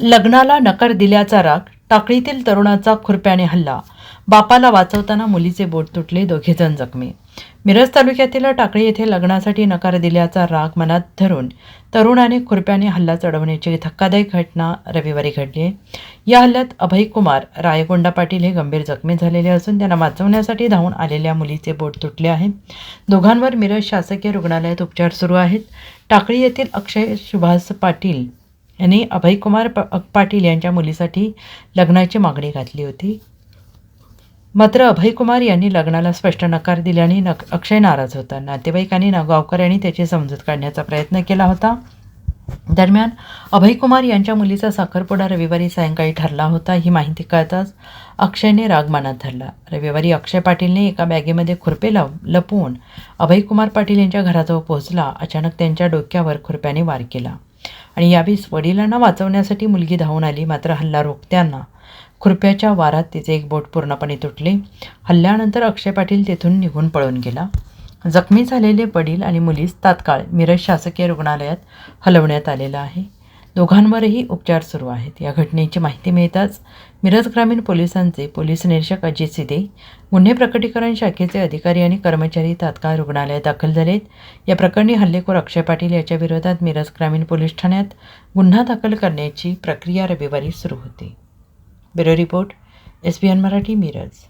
लग्नाला नकार दिल्याचा राग टाकळीतील तरुणाचा खुरप्याने हल्ला. बापाला वाचवताना मुलीचे बोट तुटले दोघेजण जखमी. मिरज तालुक्यातील टाकळी येथे लग्नासाठी नकार दिल्याचा राग मनात धरून तरुणाने खुरप्याने हल्ला चढवण्याची धक्कादायक घटना रविवारी घडली. आहे या हल्ल्यात अभय कुमार रायगोंडा पाटील हे गंभीर जखमी झालेले असून त्यांना वाचवण्यासाठी धावून आलेल्या मुलीचे बोट तुटले आहे. दोघांवर मिरज शासकीय रुग्णालयात उपचार सुरू आहेत. टाकळी येथील अक्षय सुभाष पाटील यांनी अभयकुमार प पाटील यांच्या मुलीसाठी लग्नाची मागणी घातली होती. मात्र अभयकुमार यांनी लग्नाला स्पष्ट नकार दिल्याने नक अक्षय नाराज होता. नातेवाईकांनी न गावकऱ्यांनी त्याची समजूत काढण्याचा प्रयत्न केला होता. दरम्यान अभयकुमार यांच्या मुलीचा साखरपुडा रविवारी सायंकाळी ठरला होता ही माहिती कळताच अक्षयने राग मनात धरला. रविवारी अक्षय पाटीलने एका बॅगेमध्ये खुरपे लाव लपवून अभयकुमार पाटील यांच्या घराजवळ पोहोचला. अचानक त्यांच्या डोक्यावर खुरप्याने वार केला. आणि यावेळी वडिलांना वाचवण्यासाठी मुलगी धावून आली मात्र हल्ला रोखत्यांना खुरप्याच्या वारात तिचे एक बोट पूर्णपणे तुटले. हल्ल्यानंतर अक्षय पाटील तेथून निघून पळून गेला. जखमी झालेले वडील आणि मुलीस तात्काळ मिरज शासकीय रुग्णालयात हलवण्यात आलेलं आहे. दोघांवरही उपचार सुरू आहेत. या घटनेची माहिती मिळताच मिरज ग्रामीण पोलिसांचे पोलीस निरीक्षक अजित सिदे गुन्हे प्रकटीकरण शाखेचे अधिकारी आणि कर्मचारी तात्काळ रुग्णालयात दाखल झालेत. या प्रकरणी हल्लेखोर अक्षय पाटील याच्या विरोधात मिरज ग्रामीण पोलीस ठाण्यात गुन्हा दाखल करण्याची प्रक्रिया रविवारी सुरू होती. Bureau report S B N Marathi Miraj.